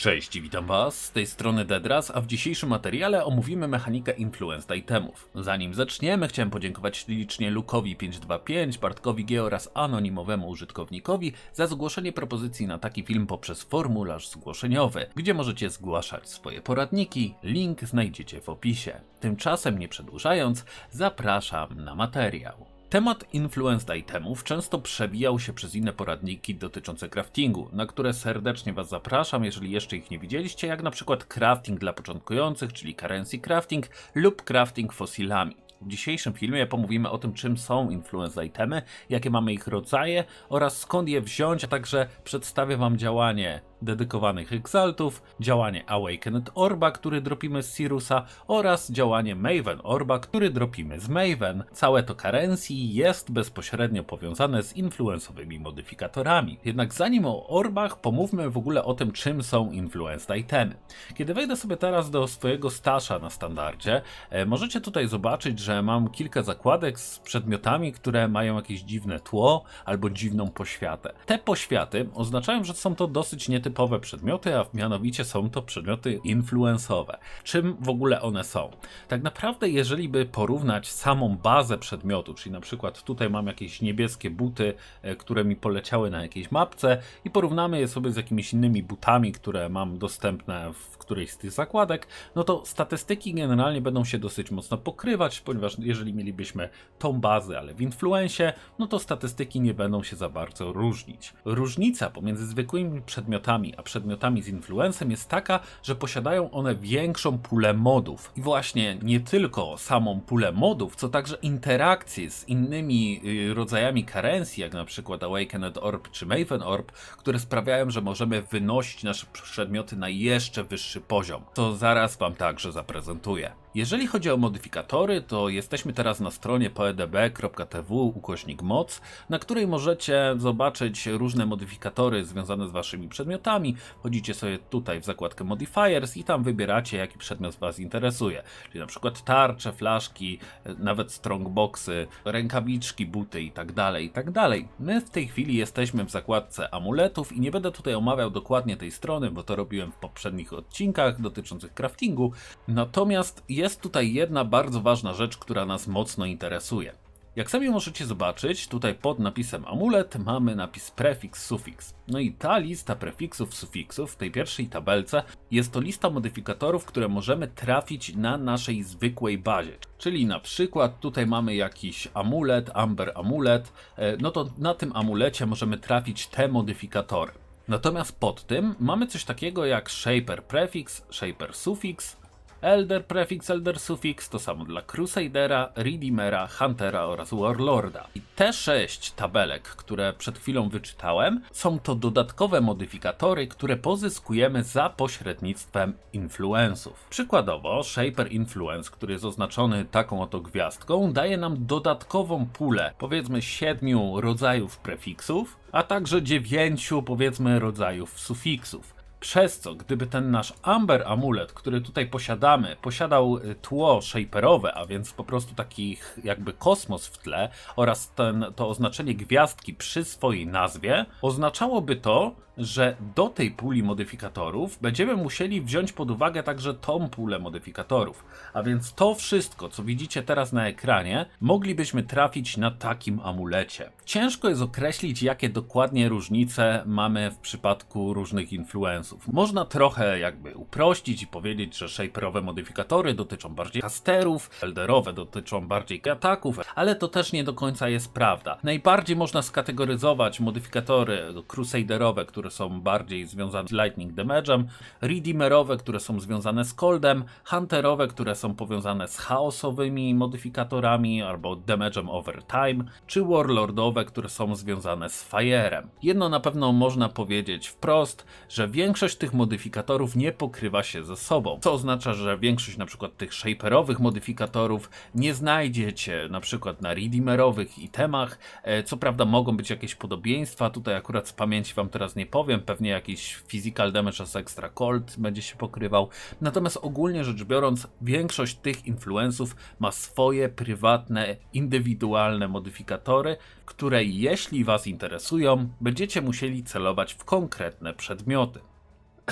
Cześć, witam Was, z tej strony Dedras, a w dzisiejszym materiale omówimy mechanikę influenced itemów. Zanim zaczniemy, chciałem podziękować ślicznie Lukowi525, Bartkowi G oraz anonimowemu użytkownikowi za zgłoszenie propozycji na taki film poprzez formularz zgłoszeniowy, gdzie możecie zgłaszać swoje poradniki, link znajdziecie w opisie. Tymczasem nie przedłużając, zapraszam na materiał. Temat influenced itemów często przewijał się przez inne poradniki dotyczące craftingu, na które serdecznie Was zapraszam, jeżeli jeszcze ich nie widzieliście, jak na przykład crafting dla początkujących, czyli currency crafting lub crafting fosilami. W dzisiejszym filmie pomówimy o tym, czym są influence itemy, jakie mamy ich rodzaje oraz skąd je wziąć, a także przedstawię Wam działanie dedykowanych Exaltów, działanie Awakened Orba, który dropimy z Sirusa oraz działanie Maven Orba, który dropimy z Maven. Całe to currency jest bezpośrednio powiązane z influensowymi modyfikatorami. Jednak zanim o orbach, pomówmy w ogóle o tym, czym są influenced itemy. Kiedy wejdę sobie teraz do swojego stasza na standardzie, e, możecie tutaj zobaczyć, że mam kilka zakładek z przedmiotami, które mają jakieś dziwne tło albo dziwną poświatę. Te poświaty oznaczają, że są to dosyć nietypowe typowe przedmioty, a mianowicie są to przedmioty influensowe. Czym w ogóle one są? Tak naprawdę, jeżeli by porównać samą bazę przedmiotu, czyli na przykład tutaj mam jakieś niebieskie buty, e, które mi poleciały na jakiejś mapce i porównamy je sobie z jakimiś innymi butami, które mam dostępne w którejś z tych zakładek, no to statystyki generalnie będą się dosyć mocno pokrywać, ponieważ jeżeli mielibyśmy tą bazę, ale w influencie, no to statystyki nie będą się za bardzo różnić. Różnica pomiędzy zwykłymi przedmiotami a przedmiotami z influencem jest taka, że posiadają one większą pulę modów. I właśnie nie tylko samą pulę modów, co także interakcje z innymi y, rodzajami karencji, jak na przykład Awakened Orb czy Maven Orb, które sprawiają, że możemy wynosić nasze przedmioty na jeszcze wyższy poziom. To zaraz Wam także zaprezentuję. Jeżeli chodzi o modyfikatory, to jesteśmy teraz na stronie poedb.tw ukośnik moc, na której możecie zobaczyć różne modyfikatory związane z waszymi przedmiotami. Chodzicie sobie tutaj w zakładkę modifiers i tam wybieracie jaki przedmiot was interesuje. Czyli na przykład tarcze, flaszki, nawet strongboxy, rękawiczki, buty itd. itd. My w tej chwili jesteśmy w zakładce amuletów i nie będę tutaj omawiał dokładnie tej strony, bo to robiłem w poprzednich odcinkach dotyczących craftingu. Natomiast jest tutaj jedna bardzo ważna rzecz, która nas mocno interesuje. Jak sami możecie zobaczyć, tutaj pod napisem amulet mamy napis prefiks, sufiks. No i ta lista prefiksów, sufiksów w tej pierwszej tabelce jest to lista modyfikatorów, które możemy trafić na naszej zwykłej bazie. Czyli na przykład tutaj mamy jakiś amulet, amber amulet, e, no to na tym amulecie możemy trafić te modyfikatory. Natomiast pod tym mamy coś takiego jak shaper prefix, shaper suffix, Elder Prefix, Elder Suffix to samo dla Crusadera, Redeemera, Huntera oraz Warlorda. I te sześć tabelek, które przed chwilą wyczytałem, są to dodatkowe modyfikatory, które pozyskujemy za pośrednictwem influensów. Przykładowo, Shaper Influence, który jest oznaczony taką oto gwiazdką, daje nam dodatkową pulę, powiedzmy siedmiu rodzajów prefiksów, a także dziewięciu, powiedzmy, rodzajów sufiksów. Przez co, gdyby ten nasz Amber Amulet, który tutaj posiadamy, posiadał y, tło shaperowe, a więc po prostu taki jakby kosmos w tle oraz ten, to oznaczenie gwiazdki przy swojej nazwie, oznaczałoby to, że do tej puli modyfikatorów będziemy musieli wziąć pod uwagę także tą pulę modyfikatorów. A więc to wszystko, co widzicie teraz na ekranie, moglibyśmy trafić na takim amulecie. Ciężko jest określić, jakie dokładnie różnice mamy w przypadku różnych influenców. Można trochę jakby uprościć i powiedzieć, że shaperowe modyfikatory dotyczą bardziej casterów, elderowe dotyczą bardziej ataków, ale to też nie do końca jest prawda. Najbardziej można skategoryzować modyfikatory crusaderowe, które które są bardziej związane z lightning damage'em, redeemerowe, które są związane z coldem, hunterowe, które są powiązane z chaosowymi modyfikatorami albo damage'em over time, czy warlordowe, które są związane z fire'em. Jedno na pewno można powiedzieć wprost, że większość tych modyfikatorów nie pokrywa się ze sobą, co oznacza, że większość na przykład tych shaperowych modyfikatorów nie znajdziecie na przykład na redeemerowych itemach, e, co prawda mogą być jakieś podobieństwa, tutaj akurat z pamięci wam teraz nie powiem, pewnie jakiś physical damage as extra cold będzie się pokrywał. Natomiast ogólnie rzecz biorąc, większość tych influenców ma swoje prywatne, indywidualne modyfikatory, które jeśli Was interesują, będziecie musieli celować w konkretne przedmioty.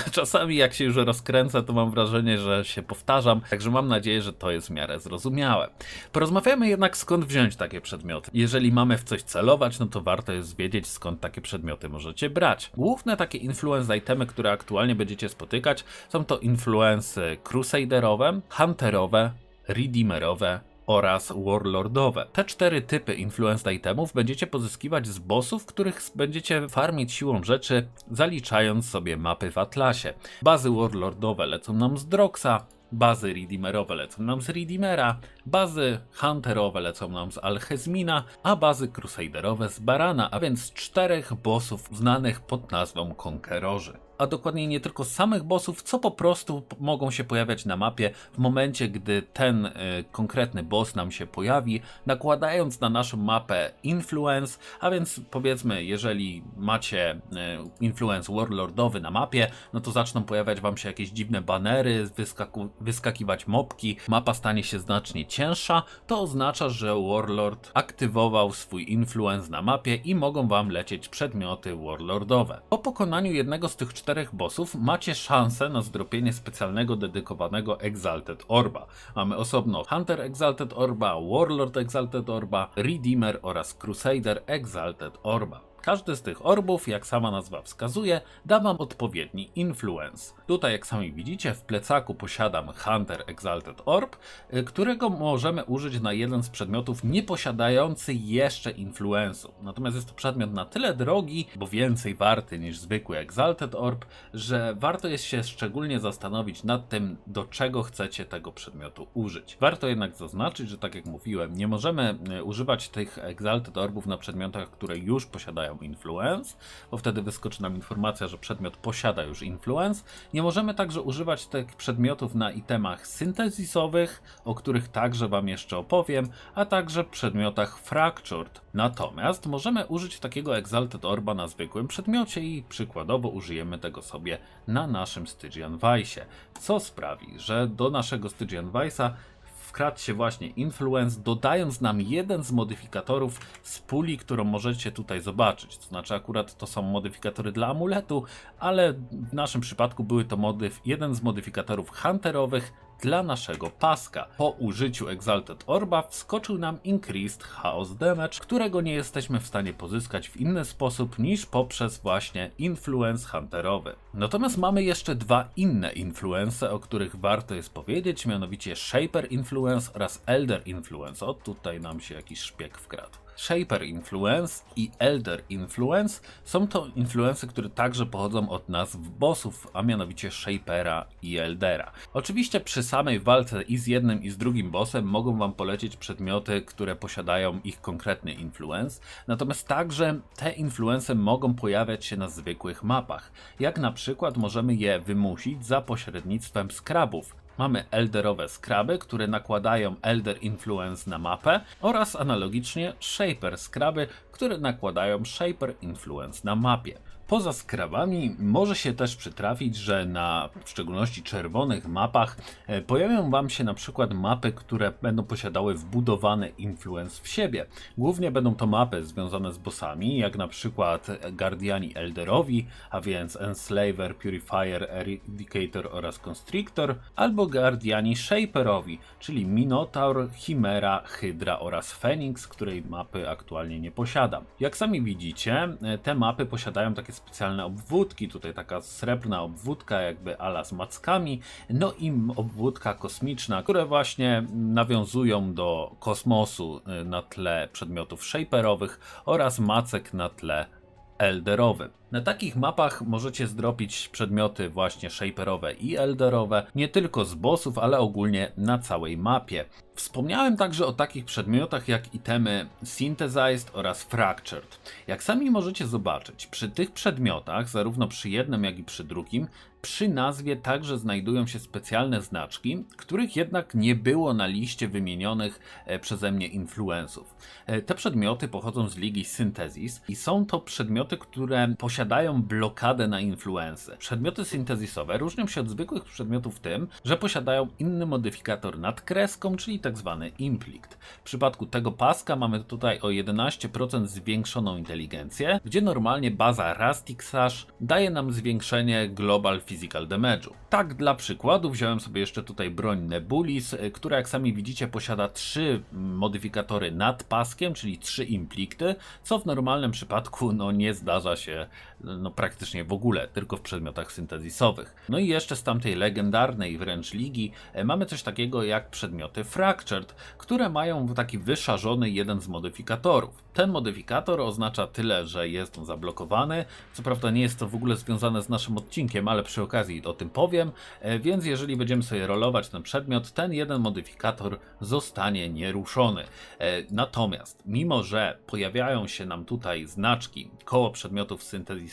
Czasami jak się już rozkręcę, to mam wrażenie, że się powtarzam, także mam nadzieję, że to jest w miarę zrozumiałe. Porozmawiamy jednak skąd wziąć takie przedmioty. Jeżeli mamy w coś celować, no to warto jest wiedzieć skąd takie przedmioty możecie brać. Główne takie influence itemy, które aktualnie będziecie spotykać, są to influence crusaderowe, hunterowe, redeemerowe, oraz warlordowe. Te cztery typy influenced itemów będziecie pozyskiwać z bossów, których będziecie farmić siłą rzeczy, zaliczając sobie mapy w Atlasie. Bazy warlordowe lecą nam z Droxa, bazy redeemerowe lecą nam z Redeemera, bazy hunterowe lecą nam z Alchezmina, a bazy crusaderowe z Barana, a więc czterech bossów znanych pod nazwą Konkerorzy a dokładniej nie tylko samych bossów, co po prostu mogą się pojawiać na mapie w momencie, gdy ten y, konkretny boss nam się pojawi, nakładając na naszą mapę influence, a więc powiedzmy, jeżeli macie y, influence warlordowy na mapie, no to zaczną pojawiać wam się jakieś dziwne banery, wyskakiwać mopki, mapa stanie się znacznie cięższa, to oznacza, że warlord aktywował swój influence na mapie i mogą wam lecieć przedmioty warlordowe. Po pokonaniu jednego z tych czterech bossów macie szansę na zdropienie specjalnego dedykowanego Exalted Orba. Mamy osobno Hunter Exalted Orba, Warlord Exalted Orba, Redeemer oraz Crusader Exalted Orba. Każdy z tych orbów, jak sama nazwa wskazuje, da wam odpowiedni influence. Tutaj, jak sami widzicie, w plecaku posiadam Hunter Exalted Orb, y, którego możemy użyć na jeden z przedmiotów nie posiadający jeszcze influensu. Natomiast jest to przedmiot na tyle drogi, bo więcej warty niż zwykły Exalted Orb, że warto jest się szczególnie zastanowić nad tym, do czego chcecie tego przedmiotu użyć. Warto jednak zaznaczyć, że tak jak mówiłem, nie możemy y, używać tych Exalted Orbów na przedmiotach, które już posiadają influence, bo wtedy wyskoczy nam informacja, że przedmiot posiada już influence. Nie możemy także używać tych przedmiotów na itemach syntezisowych, o których także Wam jeszcze opowiem, a także przedmiotach fractured. Natomiast możemy użyć takiego Exalted Orba na zwykłym przedmiocie i przykładowo użyjemy tego sobie na naszym Stygian Vice, co sprawi, że do naszego Stygian Vice'a wkradł się właśnie Influence, dodając nam jeden z modyfikatorów z puli, którą możecie tutaj zobaczyć. To znaczy, akurat to są modyfikatory dla amuletu, ale w naszym przypadku były to modyf, jeden z modyfikatorów hunterowych dla naszego paska. Po użyciu Exalted Orba wskoczył nam Increased Chaos Damage, którego nie jesteśmy w stanie pozyskać w inny sposób niż poprzez właśnie Influence Hunterowy. Natomiast mamy jeszcze dwa inne influence, o których warto jest powiedzieć, mianowicie Shaper Influence oraz Elder Influence. O, tutaj nam się jakiś szpieg wkradł. Shaper Influence i Elder Influence są to influence, które także pochodzą od nazw bossów, a mianowicie Shapera i Eldera. Oczywiście przy samej walce i z jednym i z drugim bossem mogą wam polecieć przedmioty, które posiadają ich konkretny influence, natomiast także te influence mogą pojawiać się na zwykłych mapach. Jak na przykład możemy je wymusić za pośrednictwem skrabów, Mamy elderowe skraby, które nakładają Elder Influence na mapę oraz analogicznie Shaper skraby, które nakładają Shaper Influence na mapie. Poza skrabami może się też przytrafić, że na w szczególności czerwonych mapach e, pojawią Wam się na przykład mapy, które będą posiadały wbudowany influence w siebie. Głównie będą to mapy związane z bossami, jak na przykład Guardiani Elderowi, a więc Enslaver, Purifier, Eradicator oraz Constrictor, albo Guardiani Shaperowi, czyli Minotaur, Chimera, Hydra oraz Phoenix, której mapy aktualnie nie posiadam. Jak sami widzicie, e, te mapy posiadają takie specjalne obwódki, tutaj taka srebrna obwódka jakby ala z mackami, no i obwódka kosmiczna, które właśnie nawiązują do kosmosu y, na tle przedmiotów shaperowych oraz macek na tle elderowym. Na takich mapach możecie zdropić przedmioty właśnie shaperowe i elderowe, nie tylko z bossów, ale ogólnie na całej mapie. Wspomniałem także o takich przedmiotach jak itemy Synthesized oraz Fractured. Jak sami możecie zobaczyć, przy tych przedmiotach, zarówno przy jednym jak i przy drugim, przy nazwie także znajdują się specjalne znaczki, których jednak nie było na liście wymienionych e, przeze mnie influenców. E, Te przedmioty pochodzą z ligi Synthesis i są to przedmioty, które posiadają blokadę na influence. Przedmioty syntezisowe różnią się od zwykłych przedmiotów tym, że posiadają inny modyfikator nad kreską, czyli tak zwany implikt. W przypadku tego paska mamy tutaj o 11% zwiększoną inteligencję, gdzie normalnie baza Rustic Sash daje nam zwiększenie Global Physical damage'u. Tak dla przykładu wziąłem sobie jeszcze tutaj broń Nebulis, y, która jak sami widzicie posiada trzy modyfikatory nad paskiem, czyli trzy implikty, co w normalnym przypadku no, nie zdarza się no, praktycznie w ogóle, tylko w przedmiotach syntezisowych. No i jeszcze z tamtej legendarnej wręcz ligi e, mamy coś takiego jak przedmioty Fractured, które mają taki wyszarzony jeden z modyfikatorów. Ten modyfikator oznacza tyle, że jest on zablokowany. Co prawda nie jest to w ogóle związane z naszym odcinkiem, ale przy okazji o tym powiem. E, więc jeżeli będziemy sobie rolować ten przedmiot, ten jeden modyfikator zostanie nieruszony. E, natomiast, mimo że pojawiają się nam tutaj znaczki koło przedmiotów syntezisowych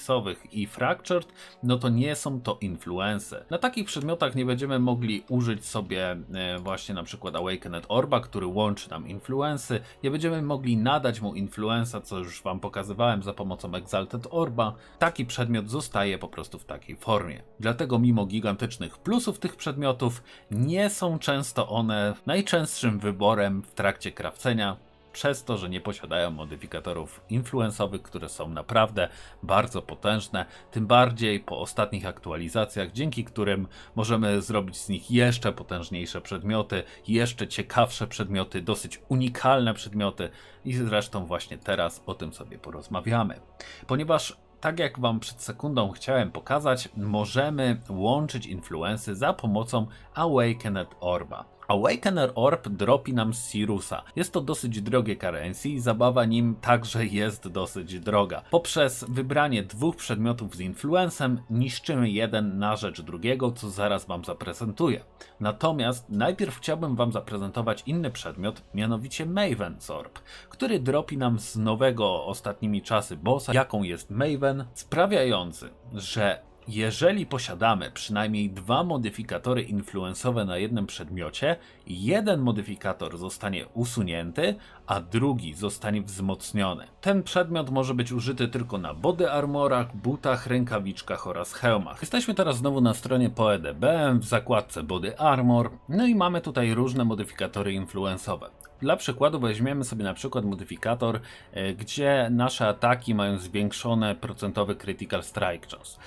i fractured, no to nie są to influence. Na takich przedmiotach nie będziemy mogli użyć sobie e, właśnie na przykład Awakened Orba, który łączy nam influency. Nie będziemy mogli nadać mu Influenza, co już Wam pokazywałem za pomocą Exalted Orba, taki przedmiot zostaje po prostu w takiej formie. Dlatego mimo gigantycznych plusów tych przedmiotów, nie są często one najczęstszym wyborem w trakcie krawcenia, przez to, że nie posiadają modyfikatorów influensowych, które są naprawdę bardzo potężne, tym bardziej po ostatnich aktualizacjach, dzięki którym możemy zrobić z nich jeszcze potężniejsze przedmioty, jeszcze ciekawsze przedmioty, dosyć unikalne przedmioty i zresztą właśnie teraz o tym sobie porozmawiamy. Ponieważ tak jak Wam przed sekundą chciałem pokazać, możemy łączyć influensy za pomocą Awakened Orba. Awakener Orb dropi nam Sirusa. Jest to dosyć drogie currency i zabawa nim także jest dosyć droga. Poprzez wybranie dwóch przedmiotów z influencem niszczymy jeden na rzecz drugiego, co zaraz wam zaprezentuję. Natomiast najpierw chciałbym wam zaprezentować inny przedmiot, mianowicie Maven's Orb, który dropi nam z nowego ostatnimi czasy bossa, jaką jest Maven, sprawiający, że jeżeli posiadamy przynajmniej dwa modyfikatory influensowe na jednym przedmiocie, jeden modyfikator zostanie usunięty, a drugi zostanie wzmocniony. Ten przedmiot może być użyty tylko na body armorach, butach, rękawiczkach oraz hełmach. Jesteśmy teraz znowu na stronie PoeDB w zakładce body armor, no i mamy tutaj różne modyfikatory influensowe. Dla przykładu weźmiemy sobie na przykład modyfikator, e, gdzie nasze ataki mają zwiększone procentowy critical strike chance.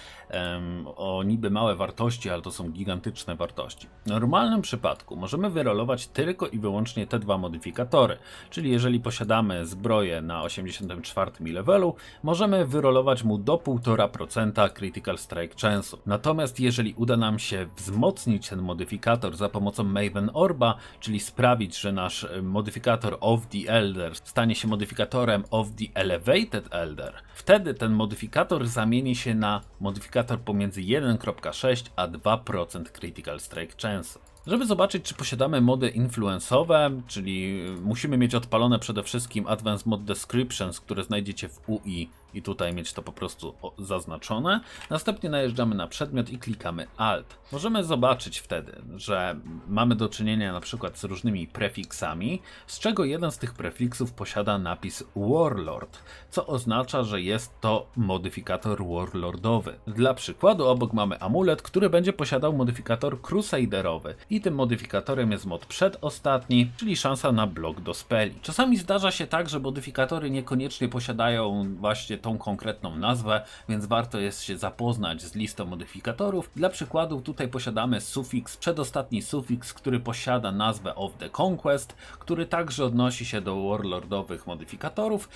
O niby małe wartości, ale to są gigantyczne wartości. W normalnym przypadku możemy wyrolować tylko i wyłącznie te dwa modyfikatory, czyli jeżeli posiadamy zbroję na 84 levelu, możemy wyrolować mu do 1,5% critical strike chance'u. Natomiast jeżeli uda nam się wzmocnić ten modyfikator za pomocą Maven Orba, czyli sprawić, że nasz modyfikator of the Elder stanie się modyfikatorem of the Elevated Elder, wtedy ten modyfikator zamieni się na modyfikator pomiędzy 1.6 a 2% Critical Strike Chance. Żeby zobaczyć, czy posiadamy mody influensowe, czyli musimy mieć odpalone przede wszystkim Advanced Mod Descriptions, które znajdziecie w UI i tutaj mieć to po prostu zaznaczone. Następnie najeżdżamy na przedmiot i klikamy Alt. Możemy zobaczyć wtedy, że mamy do czynienia na przykład z różnymi prefiksami, z czego jeden z tych prefiksów posiada napis Warlord, co oznacza, że jest to modyfikator warlordowy. Dla przykładu obok mamy amulet, który będzie posiadał modyfikator crusaderowy i tym modyfikatorem jest mod przedostatni, czyli szansa na blok do speli. Czasami zdarza się tak, że modyfikatory niekoniecznie posiadają właśnie tą konkretną nazwę, więc warto jest się zapoznać z listą modyfikatorów. Dla przykładu tutaj posiadamy sufiks, przedostatni sufiks, który posiada nazwę of the conquest, który także odnosi się do warlordowych modyfikatorów,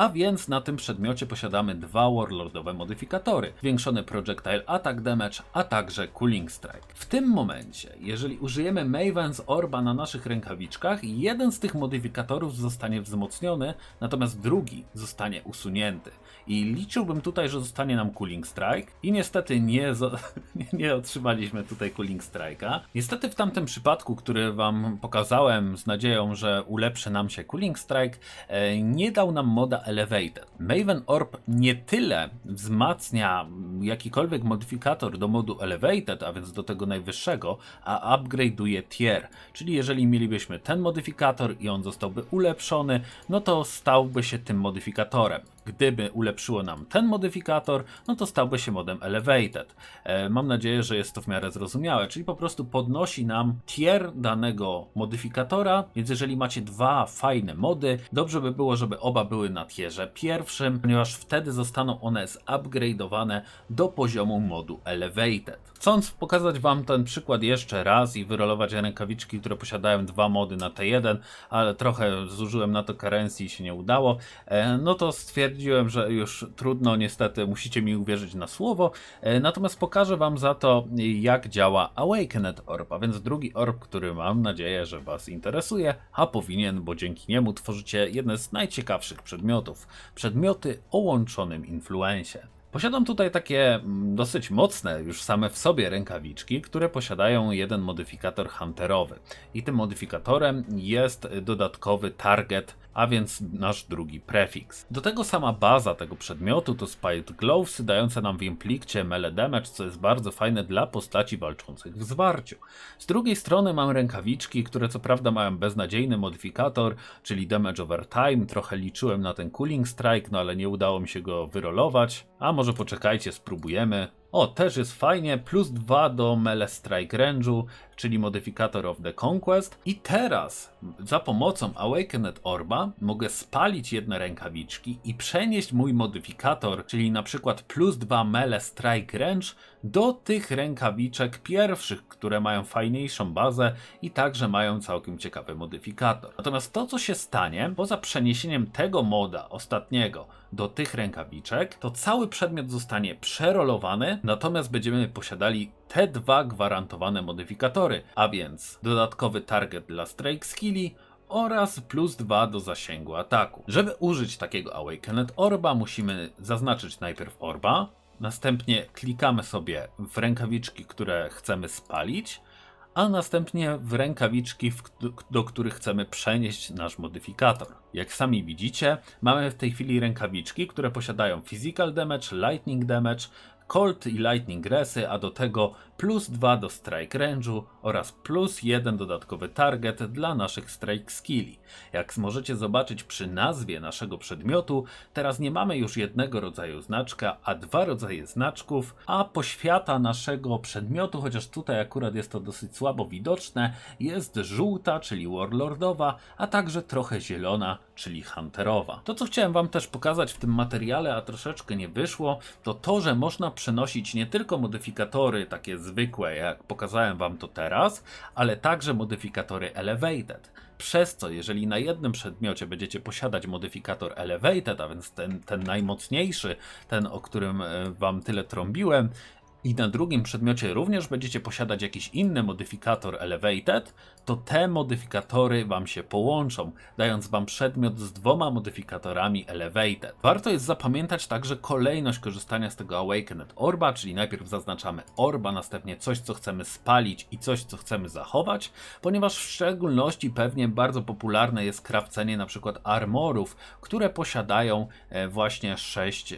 a więc na tym przedmiocie posiadamy dwa warlordowe modyfikatory. Zwiększony projectile attack damage, a także cooling strike. W tym momencie, jeżeli użyjemy Maven's Orba na naszych rękawiczkach, jeden z tych modyfikatorów zostanie wzmocniony, natomiast drugi zostanie usunięty. I liczyłbym tutaj, że zostanie nam cooling strike i niestety nie, nie otrzymaliśmy tutaj cooling strike'a. Niestety w tamtym przypadku, który wam pokazałem z nadzieją, że ulepszy nam się cooling strike, e, nie dał nam moda Elevated. Maven Orb nie tyle wzmacnia jakikolwiek modyfikator do modu Elevated, a więc do tego najwyższego, a upgrade'uje tier. Czyli jeżeli mielibyśmy ten modyfikator i on zostałby ulepszony, no to stałby się tym modyfikatorem. Gdyby ulepszyło nam ten modyfikator, no to stałby się modem Elevated. E, mam nadzieję, że jest to w miarę zrozumiałe, czyli po prostu podnosi nam tier danego modyfikatora, więc jeżeli macie dwa fajne mody, dobrze by było, żeby oba były na tierze pierwszym, ponieważ wtedy zostaną one zupgrade'owane do poziomu modu Elevated. Chcąc pokazać Wam ten przykład jeszcze raz i wyrolować rękawiczki, które posiadają dwa mody na T1, ale trochę zużyłem na to karencji i się nie udało, e, no to stwierdziłem, że już trudno, niestety musicie mi uwierzyć na słowo. E, Natomiast pokażę Wam za to, jak działa Awakened Orb, a więc drugi orb, który mam nadzieję, że Was interesuje, a powinien, bo dzięki niemu tworzycie jedne z najciekawszych przedmiotów. Przedmioty o łączonym influencie. Posiadam tutaj takie mm, dosyć mocne już same w sobie rękawiczki, które posiadają jeden modyfikator hunterowy. I tym modyfikatorem jest dodatkowy target, a więc nasz drugi prefiks. Do tego sama baza tego przedmiotu to Spiked Gloves, dające nam w implikcie melee damage, co jest bardzo fajne dla postaci walczących w zwarciu. Z drugiej strony mam rękawiczki, które co prawda mają beznadziejny modyfikator, czyli damage over time. Trochę liczyłem na ten cooling strike, no ale nie udało mi się go wyrolować. A może poczekajcie, spróbujemy. O, też jest fajnie, plus 2 do melee strike range'u, czyli modyfikator of the conquest. I teraz za pomocą Awakened Orba mogę spalić jedne rękawiczki i przenieść mój modyfikator, czyli na przykład plus 2 melee strike range do tych rękawiczek pierwszych, które mają fajniejszą bazę i także mają całkiem ciekawy modyfikator. Natomiast to, co się stanie, poza przeniesieniem tego moda ostatniego do tych rękawiczek, to cały przedmiot zostanie przerolowany, natomiast będziemy posiadali te dwa gwarantowane modyfikatory, a więc dodatkowy target dla strike skilli oraz plus 2 do zasięgu ataku. Żeby użyć takiego Awakened Orba, musimy zaznaczyć najpierw Orba, następnie klikamy sobie w rękawiczki, które chcemy spalić, a następnie w rękawiczki, do których chcemy przenieść nasz modyfikator. Jak sami widzicie, mamy w tej chwili rękawiczki, które posiadają Physical Damage, Lightning Damage, Cold i Lightning Resy, a do tego plus 2 do Strike Range'u oraz plus 1 dodatkowy target dla naszych Strike Skilli. Jak możecie zobaczyć przy nazwie naszego przedmiotu, teraz nie mamy już jednego rodzaju znaczka, a dwa rodzaje znaczków, a poświata naszego przedmiotu, chociaż tutaj akurat jest to dosyć słabo widoczne, jest żółta, czyli Warlordowa, a także trochę zielona, czyli Hunterowa. To co chciałem Wam też pokazać w tym materiale, a troszeczkę nie wyszło, to to, że można przenosić nie tylko modyfikatory takie zwykłe, jak pokazałem Wam to teraz, ale także modyfikatory Elevated. Przez co, jeżeli na jednym przedmiocie będziecie posiadać modyfikator Elevated, a więc ten, ten najmocniejszy, ten o którym e, Wam tyle trąbiłem, i na drugim przedmiocie również będziecie posiadać jakiś inny modyfikator Elevated, to te modyfikatory Wam się połączą, dając Wam przedmiot z dwoma modyfikatorami Elevated. Warto jest zapamiętać także kolejność korzystania z tego Awakened Orba, czyli najpierw zaznaczamy Orba, następnie coś, co chcemy spalić i coś, co chcemy zachować, ponieważ w szczególności pewnie bardzo popularne jest krawcenie przykład armorów, które posiadają e, właśnie 6,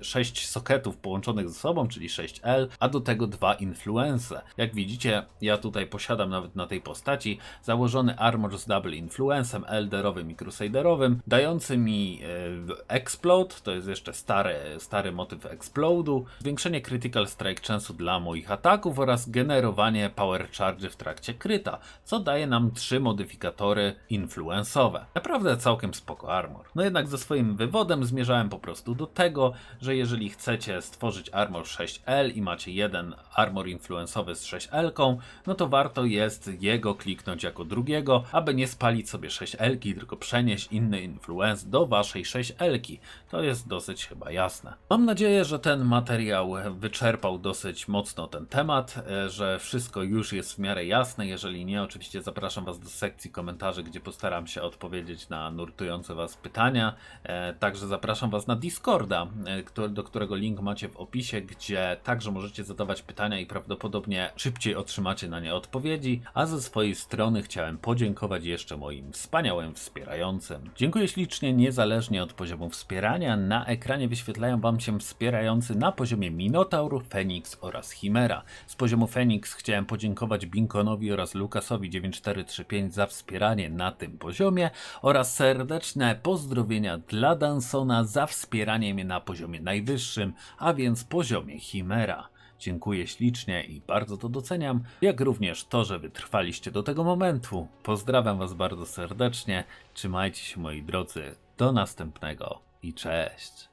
6 soketów połączonych ze sobą, czyli 6L, a do tego dwa influence. Jak widzicie, ja tutaj posiadam nawet na tej postaci założony armor z double influencem, elderowym i crusaderowym, dający mi e, explode, to jest jeszcze stary, stary motyw explodu, zwiększenie critical strike chance'u dla moich ataków oraz generowanie power charge w trakcie kryta, co daje nam trzy modyfikatory influence'owe. Naprawdę całkiem spoko armor. No jednak ze swoim wywodem zmierzałem po prostu do tego, że jeżeli chcecie stworzyć armor 6L i macie jeden armor influence'owy z 6L, no to warto jest jego kliknąć jako drugiego, aby nie spalić sobie 6L, tylko przenieść inny influence do waszej 6L. To jest dosyć chyba jasne. Mam nadzieję, że ten materiał wyczerpał dosyć mocno ten temat, e, że wszystko już jest w miarę jasne. Jeżeli nie, oczywiście zapraszam was do sekcji komentarzy, gdzie postaram się odpowiedzieć na nurtujące was pytania. E, Także zapraszam was na Discorda, e, do którego link macie w opisie, gdzie także możecie zadawać pytania i prawdopodobnie szybciej otrzymacie na nie odpowiedzi. A ze swojej strony chciałem podziękować jeszcze moim wspaniałym wspierającym. Dziękuję ślicznie, niezależnie od poziomu wspierania. Na ekranie wyświetlają Wam się wspierający na poziomie Minotaur, Phoenix oraz Chimera. Z poziomu Phoenix chciałem podziękować Binkonowi oraz Lukasowi 9435 za wspieranie na tym poziomie oraz serdeczne pozdrowienia dla Dansona za wspieranie mnie na poziomie najwyższym, a więc poziomie Chimera. Dziękuję ślicznie i bardzo to doceniam, jak również to, że wytrwaliście do tego momentu. Pozdrawiam Was bardzo serdecznie, trzymajcie się moi drodzy, do następnego i cześć.